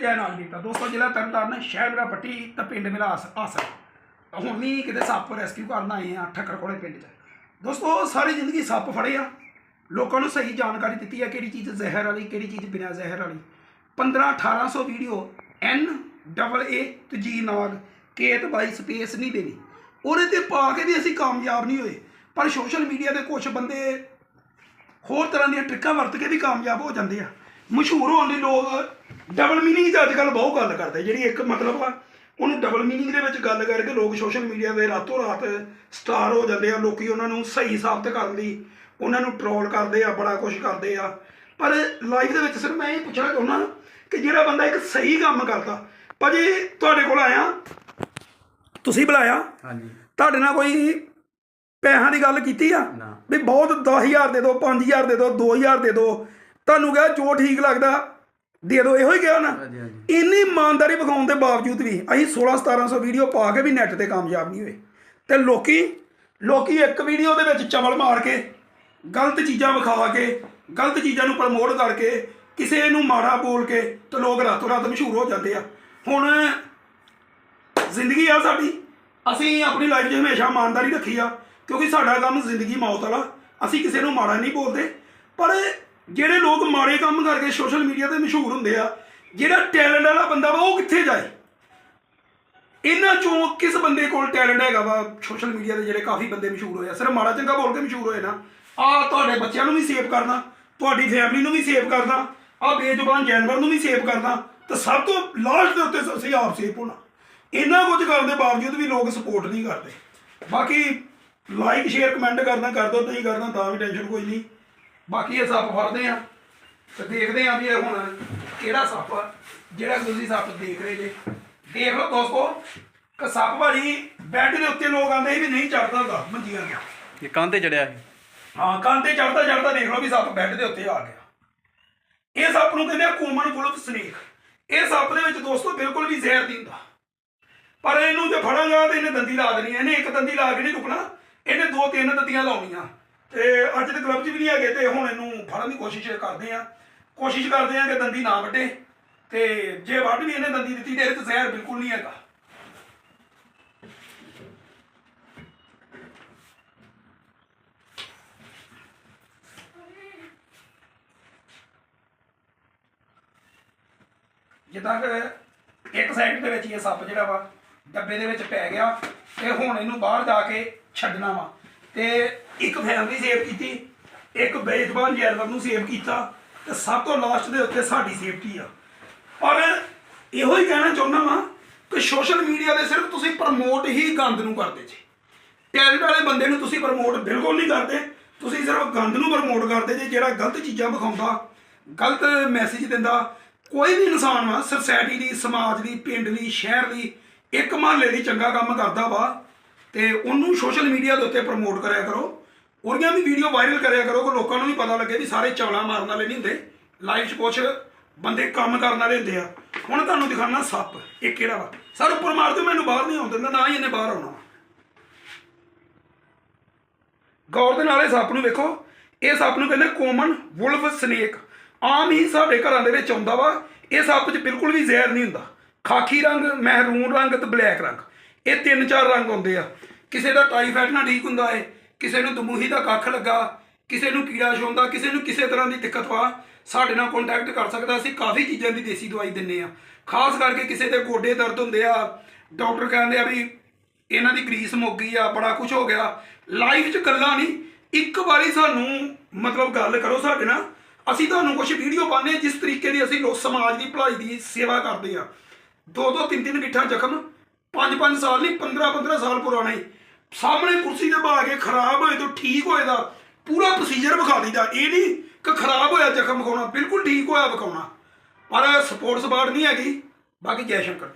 ਜੈ ਨਾਗਰੀ ਦਾ ਦੋਸਤੋ, ਜ਼ਿਲ੍ਹਾ ਤਰਨਤਾਰਨ, ਸ਼ਹਿਰ ਮੇਰਾ ਪੱਟੀ ਤਾਂ ਪਿੰਡ ਮੇਰਾ ਆਸ ਆਸਾ ਹੁਣ ਨਹੀਂ ਕਿਤੇ ਸੱਪ ਰੈਸਕਿਊ ਕਰਨ ਆਏ ਆ ਠੱਕਰ ਕੋਲੇ ਪਿੰਡ 'ਚ। ਦੋਸਤੋ, ਸਾਰੀ ਜ਼ਿੰਦਗੀ ਸੱਪ ਫੜੇ ਆ। ਲੋਕਾਂ ਨੂੰ ਸਹੀ ਜਾਣਕਾਰੀ ਦਿੱਤੀ ਆ ਕਿਹੜੀ ਚੀਜ਼ ਜ਼ਹਿਰ ਵਾਲੀ, ਕਿਹੜੀ ਚੀਜ਼ ਬਿਨਾਂ ਜ਼ਹਿਰ ਵਾਲੀ। 15 1800 ਵੀਡੀਓ, ਐਨ ਡਬਲ ਏ ਤੇ ਜੀ ਨਾਗ, ਕੇਤ ਬਾਈ ਸਪੇਸ ਨਹੀਂ ਦੇਣੀ। ਉਹਦੇ ਤੇ ਪਾ ਕੇ ਵੀ ਅਸੀਂ ਕਾਮਯਾਬ ਨਹੀਂ ਹੋਏ। ਪਰ ਸੋਸ਼ਲ ਮੀਡੀਆ ਦੇ ਕੁਝ ਬੰਦੇ ਹੋਰ ਤਰ੍ਹਾਂ ਦੀਆਂ ਟ੍ਰਿਕਾਂ ਵਰਤ ਕੇ ਵੀ ਕਾਮਯਾਬ ਹੋ ਜਾਂਦੇ ਆ। ਮਸ਼ਹੂਰ ਹੋਣ ਲਈ ਲੋਕ ਡਬਲ ਮੀਨਿੰਗ 'ਚ ਅੱਜ ਕੱਲ ਬਹੁਤ ਗੱਲ ਕਰਦੇ ਜਿਹੜੀ ਇੱਕ ਮਤਲਬ ਆ ਉਹਨੂੰ ਡਬਲ ਮੀਨਿੰਗ ਦੇ ਵਿੱਚ ਗੱਲ ਕਰਕੇ ਲੋਕ ਸੋਸ਼ਲ ਮੀਡੀਆ ਦੇ ਰਾਤੋਂ ਰਾਤ ਸਟਾਰ ਹੋ ਜਾਂਦੇ ਆ ਲੋਕੀ ਉਹਨਾਂ ਨੂੰ ਸਹੀ ਸਾਬਤ ਕਰਨ ਲਈ ਉਹਨਾਂ ਨੂੰ ਟ੍ਰੋਲ ਕਰਦੇ ਆ ਬੜਾ ਕੁਝ ਕਰਦੇ ਆ। ਪਰ ਲਾਈਫ ਦੇ ਵਿੱਚ ਸਿਰਫ ਮੈਂ ਇਹ ਪੁੱਛਣਾ ਚਾਹੁੰਦਾ ਕਿ ਜਿਹੜਾ ਬੰਦਾ ਇੱਕ ਸਹੀ ਕੰਮ ਕਰਦਾ ਭਾਜੀ ਤੁਹਾਡੇ ਕੋਲ ਆਇਆ ਤੁਸੀਂ ਬੁਲਾਇਆ ਹਾਂਜੀ। ਤੁਹਾਡੇ ਨਾਲ ਕੋਈ ਪੈਸਿਆਂ ਦੀ ਗੱਲ ਕੀਤੀ ਆ? ਵੀ ਬਹੁਤ 10000 ਦੇ ਦਿਓ 5000 ਦੇ ਦਿਓ 2000 ਦੇ ਦਿਓ ਤੁਹਾਨੂੰ ਕਿਹਾ ਜੋ ਠੀਕ ਲੱਗਦਾ ਦੇ ਦਿਓ ਇਹੋ ਹੀ ਕਿਹਾ ਨਾ। ਇੰਨੀ ਇਮਾਨਦਾਰੀ ਵਿਖਾਉਣ ਦੇ ਬਾਵਜੂਦ ਵੀ ਅਸੀਂ 16 1700 ਵੀਡੀਓ ਪਾ ਕੇ ਵੀ ਨੈਟ ਤੇ ਕਾਮਯਾਬ ਨਹੀਂ ਹੋਏ। ਤੇ ਲੋਕੀ ਲੋਕੀ ਇੱਕ ਵੀਡੀਓ ਦੇ ਵਿੱਚ ਚਵਲ ਮਾਰ ਕੇ ਗਲਤ ਚੀਜ਼ਾਂ ਵਿਖਾ ਕੇ ਗਲਤ ਚੀਜ਼ਾਂ ਨੂੰ ਪ੍ਰਮੋਟ ਕਰਕੇ ਕਿਸੇ ਨੂੰ ਮਾੜਾ ਬੋਲ ਕੇ ਤੇ ਲੋਕ ਰਾਤੋਂ ਰਾਤ ਮਸ਼ਹੂਰ ਹੋ ਜਾਂਦੇ ਆ। ਹੁਣ ਜ਼ਿੰਦਗੀ ਆ ਸਾਡੀ। ਅਸੀਂ ਆਪਣੀ ਲਾਈਫ 'ਚ ਹਮੇਸ਼ਾ ਇਮਾਨਦਾਰੀ ਰੱਖੀ ਆ ਕਿਉਂਕਿ ਸਾਡਾ ਕੰਮ ਜ਼ਿੰਦਗੀ ਮੌਤ ਵਾਲਾ। ਅਸੀਂ ਕਿਸੇ ਨੂੰ ਮਾੜਾ ਨਹੀਂ ਬੋਲਦੇ। ਪਰ ਜਿਹੜੇ ਲੋਕ ਮਾੜੇ ਕੰਮ ਕਰਕੇ ਸੋਸ਼ਲ ਮੀਡੀਆ ਤੇ ਮਸ਼ਹੂਰ ਹੁੰਦੇ ਆ, ਜਿਹੜਾ ਟੈਲੈਂਟ ਵਾਲਾ ਬੰਦਾ ਵਾ, ਉਹ ਕਿੱਥੇ ਜਾਏ? ਇਹਨਾਂ ਚੋਂ ਕਿਸ ਬੰਦੇ ਕੋਲ ਟੈਲੈਂਟ ਹੈਗਾ ਵਾ ਸੋਸ਼ਲ ਮੀਡੀਆ ਤੇ ਜਿਹੜੇ ਕਾਫੀ ਬੰਦੇ ਮਸ਼ਹੂਰ ਹੋਏ ਆ? ਸਿਰਫ ਮਾੜਾ ਚੰਗਾ ਬੋਲ ਕੇ ਮਸ਼ਹੂਰ ਹੋਏ ਨਾ। ਆ ਤੁਹਾਡੇ ਬੱਚਿਆਂ ਨੂੰ ਵੀ ਸੇਵ ਕਰਨਾ, ਤੁਹਾਡੀ ਫੈਮਿਲੀ ਨੂੰ ਵੀ ਸੇਵ ਕਰਨਾ ਆ ਬੇਜ਼ੁਬਾਨ ਜਾਨਵਰ ਨੂੰ ਵੀ ਸੇਵ ਕਰਨਾ, ਤਾਂ ਸਭ ਤੋਂ ਲਾਸਟ ਦੇ ਉੱਤੇ ਅਸੀਂ ਆਪ ਸੇਵ ਹੋਣਾ। ਇਹਨਾਂ ਕੁਝ ਕਰਨ ਦੇ ਬਾਵਜੂਦ ਵੀ ਲੋਕ ਸਪੋਰਟ ਨਹੀਂ ਕਰਦੇ। ਬਾਕੀ ਲਾਈਕ ਸ਼ੇਅਰ ਕਮੈਂਟ ਕਰਨਾ, ਕਰ ਦੋ ਨਹੀਂ ਕਰਨਾ ਤਾਂ ਵੀ ਟੈਨਸ਼ਨ ਕੋਈ ਨਹੀਂ। ਬਾਕੀ ਇਹ ਸੱਪ ਫੜਦੇ ਆ ਤੇ ਦੇਖਦੇ ਆ ਵੀ ਇਹ ਹੁਣ ਕਿਹੜਾ ਸੱਪ ਆ ਜਿਹੜਾ ਤੁਸੀਂ ਸੱਪ ਦੇਖ ਰਹੇ ਜੇ। ਦੇਖ ਲਓ ਦੋਸਤੋ ਕਿ ਸੱਪ ਭਾਜੀ ਬੈੱਡ ਦੇ ਉੱਤੇ ਲੋਕ ਆਂਦੇ ਸੀ ਵੀ ਨਹੀਂ ਚੜਦਾ ਹੁੰਦਾ ਮੰਜੀਆਂ ਤੇ। ਇਹ ਕੰਨ ਤੇ ਚੜਿਆ ਹੈ ਹਾਂ ਕੰਨ ਤੇ ਚੜਦਾ ਚੜਦਾ ਦੇਖ ਲਓ ਵੀ ਸੱਪ ਬੈੱਡ ਦੇ ਉੱਤੇ ਆ ਗਿਆ। ਇਹ ਸੱਪ ਨੂੰ ਕਹਿੰਦੇ ਆ ਕੋਮਨ ਵੁਲਫ ਸਨੇਕ। ਇਹ ਸੱਪ ਦੇ ਵਿੱਚ ਦੋਸਤੋ ਬਿਲਕੁਲ ਵੀ ਜ਼ਹਿਰ ਨਹੀਂ ਹੁੰਦਾ। ਪਰ ਇਹਨੂੰ ਜੇ ਫੜਾਂਗਾ ਤੇ ਇਹਨੇ ਦੰਦੀ ਲਾ ਦੇਣੀ। ਇਹਨੇ ਇੱਕ ਦੰਦੀ ਲਾ ਕੇ ਨਹੀਂ ਰੁਕਣਾ ਇਹਨੇ ਦੋ ਤਿੰਨ ਦੰਦੀਆਂ ਲਾਉਣੀਆਂ। ਤੇ ਅੱਜ ਤੇ ਕਲੱਬ 'ਚ ਵੀ ਨਹੀਂ ਹੈਗੇ ਤੇ ਹੁਣ ਇਹਨੂੰ ਫੜਨ ਦੀ ਕੋਸ਼ਿਸ਼ ਕਰਦੇ ਆ। ਕੋਸ਼ਿਸ਼ ਕਰਦੇ ਆ ਕਿ ਦੰਦੀ ਨਾ ਵੱਢੇ ਤੇ ਜੇ ਵੱਢ ਵੀ ਇਹਨੇ ਦੰਦੀ ਦਿੱਤੀ ਤੇ ਇਹ ਤਾਂ ਜ਼ਹਿਰ ਬਿਲਕੁਲ ਨਹੀਂ ਹੈਗਾ। ਜਿੱਦਾਂ ਕਿ ਇੱਕ ਸਾਈਡ ਦੇ ਵਿੱਚ ਇਹ ਸੱਪ ਜਿਹੜਾ ਵਾ, ਡੱਬੇ ਦੇ ਵਿੱਚ ਪੈ ਗਿਆ ਤੇ ਹੁਣ ਇਹਨੂੰ ਬਾਹਰ ਜਾ ਕੇ ਛੱਡਣਾ ਵਾ। ਤੇ ਇੱਕ ਫੈਮਿਲੀ ਸੇਵ ਕੀਤੀ, ਇੱਕ ਬੇਜ਼ਬਾਨ ਜਾਨਵਰ ਨੂੰ ਸੇਵ ਕੀਤਾ ਤੇ ਸਭ ਤੋਂ ਲਾਸਟ ਦੇ ਉੱਤੇ ਸਾਡੀ ਸੇਫਟੀ ਆ। ਪਰ ਇਹੋ ਹੀ ਕਹਿਣਾ ਚਾਹੁੰਦਾ ਵਾਂ ਕਿ ਸੋਸ਼ਲ ਮੀਡੀਆ ਦੇ ਸਿਰਫ ਤੁਸੀਂ ਪ੍ਰਮੋਟ ਹੀ ਗੰਦ ਨੂੰ ਕਰਦੇ ਜੀ। ਟੈਲੈਂਟ ਵਾਲੇ ਬੰਦੇ ਨੂੰ ਤੁਸੀਂ ਪ੍ਰਮੋਟ ਬਿਲਕੁਲ ਨਹੀਂ ਕਰਦੇ, ਤੁਸੀਂ ਸਿਰਫ ਗੰਦ ਨੂੰ ਪ੍ਰਮੋਟ ਕਰਦੇ ਜੇ, ਜਿਹੜਾ ਗਲਤ ਚੀਜ਼ਾਂ ਵਿਖਾਉਂਦਾ, ਗਲਤ ਮੈਸੇਜ ਦਿੰਦਾ। ਕੋਈ ਵੀ ਇਨਸਾਨ ਵਾ ਸੋਸਾਇਟੀ ਦੀ, ਸਮਾਜ ਦੀ, ਪਿੰਡ ਦੀ, ਸ਼ਹਿਰ ਦੀ, ਇੱਕ ਮਹੱਲੇ ਦੀ ਚੰਗਾ ਕੰਮ ਕਰਦਾ ਵਾ ਤੇ ਉਹਨੂੰ ਸੋਸ਼ਲ ਮੀਡੀਆ ਦੇ ਉੱਤੇ ਪ੍ਰਮੋਟ ਕਰਿਆ ਕਰੋ। ਉਹਦੀਆਂ ਵੀ ਵੀਡੀਓ ਵਾਇਰਲ ਕਰਿਆ ਕਰੋ ਕਿ ਲੋਕਾਂ ਨੂੰ ਵੀ ਪਤਾ ਲੱਗੇ ਵੀ ਸਾਰੇ ਚਵਲਾ ਮਾਰਨ ਵਾਲੇ ਨਹੀਂ ਹੁੰਦੇ। ਲਾਈਫ 'ਚ ਕੁਛ ਬੰਦੇ ਕੰਮ ਕਰਨ ਵਾਲੇ ਹੁੰਦੇ ਆ। ਹੁਣ ਤੁਹਾਨੂੰ ਦਿਖਾਣਾ ਸੱਪ। ਇਹ ਕਿਹੜਾ ਵਾ? ਸਰ, ਉੱਪਰ ਮਾਰ ਦਿਓ, ਮੈਨੂੰ ਬਾਹਰ ਨਹੀਂ ਆਉਣ ਦਿੰਦਾ, ਨਾ ਹੀ ਇਹਨੇ ਬਾਹਰ ਆਉਣਾ। ਵਾ ਗੌਰ ਦੇ ਨਾਲ ਇਹ ਸੱਪ ਨੂੰ ਵੇਖੋ। ਇਹ ਸੱਪ ਨੂੰ ਕਹਿੰਦੇ ਕੋਮਨ ਵੁਲਫ ਸਨੇਕ। ਆਮ ਹੀ ਸਾਡੇ ਘਰਾਂ ਦੇ ਵਿੱਚ ਆਉਂਦਾ ਵਾ। ਇਹ ਸੱਪ 'ਚ ਬਿਲਕੁਲ ਵੀ ਜ਼ਹਿਰ ਨਹੀਂ ਹੁੰਦਾ। ਖਾਕੀ ਰੰਗ, ਮਹਿਰੂਨ ਰੰਗ ਤੇ ਬਲੈਕ ਰੰਗ। ਇਹ ਤਿੰਨ ਚਾਰ ਰੰਗ ਹੁੰਦੇ ਆ। ਕਿਸੇ ਦਾ ਟਾਈਫਾਇਡ ਨਾਲ ਠੀਕ ਹੁੰਦਾ ਏ, ਕਿਸੇ ਨੂੰ ਦਮੂਹੀ ਦਾ ਕੱਖ ਲੱਗਾ, ਕਿਸੇ ਨੂੰ ਕੀੜਾ ਛੋਂਦਾ ਕਿਸੇ ਨੂੰ ਕਿਸੇ ਤਰ੍ਹਾਂ ਦੀ ਦਿੱਕਤ ਵਾ ਸਾਡੇ ਨਾਲ ਕੰਟੈਕਟ ਕਰ ਸਕਦਾ, ਅਸੀਂ ਕਾਫੀ ਚੀਜ਼ਾਂ ਦੀ ਦੇਸੀ ਦਵਾਈ ਦਿੰਨੇ ਆ। ਖਾਸ ਕਰਕੇ ਕਿਸੇ ਦੇ ਗੋਡੇ ਦਰਦ ਹੁੰਦੇ ਆ ਡਾਕਟਰ ਕਹਿੰਦੇ ਆ ਵੀ ਇਹਨਾਂ ਦੀ ਗਰੀਸ ਮੁੱਕ ਗਈ ਆ, ਬੜਾ ਕੁਝ ਹੋ ਗਿਆ। ਲਾਈਫ 'ਚ ਗੱਲਾਂ ਨਹੀਂ, ਇੱਕ ਵਾਰੀ ਸਾਨੂੰ ਮਤਲਬ ਗੱਲ ਕਰੋ ਸਾਡੇ ਨਾਲ, ਅਸੀਂ ਤੁਹਾਨੂੰ ਕੁਝ ਵੀਡੀਓ ਪਾਉਂਦੇ ਹਾਂ, ਜਿਸ ਤਰੀਕੇ ਦੀ ਅਸੀਂ ਲੋਕ ਸਮਾਜ ਦੀ ਭਲਾਈ ਦੀ ਸੇਵਾ ਕਰਦੇ ਆ ਦੋ ਦੋ ਤਿੰਨ ਤਿੰਨ ਗਿੱਠਾਂ ਜ਼ਖਮ ਪੰਜ ਪੰਜ ਸਾਲ ਨਹੀਂ 15 15 ਸਾਲ ਪੁਰਾਣੇ ਸਾਹਮਣੇ ਕੁਰਸੀ ਤੇ ਬਾ ਕੇ ਖਰਾਬ ਹੋਏ ਤੋਂ ਠੀਕ ਹੋਏ ਦਾ। ਪੂਰਾ ਪ੍ਰੋਸੀਜਰ ਵਿਖਾ ਦਿੰਦਾ ਇਹ ਨਹੀਂ ਕਿ ਖਰਾਬ ਹੋਇਆ ਜ਼ਖਮ ਵਿਖਾਉਣਾ, ਬਿਲਕੁਲ ਠੀਕ ਹੋਇਆ ਵਿਖਾਉਣਾ। ਪਰ ਸਪੋਰਟਸ ਬਾਰਡ ਨਹੀਂ ਹੈਗੀ। ਬਾਕੀ ਜੈ ਸ਼ੰਕਰ।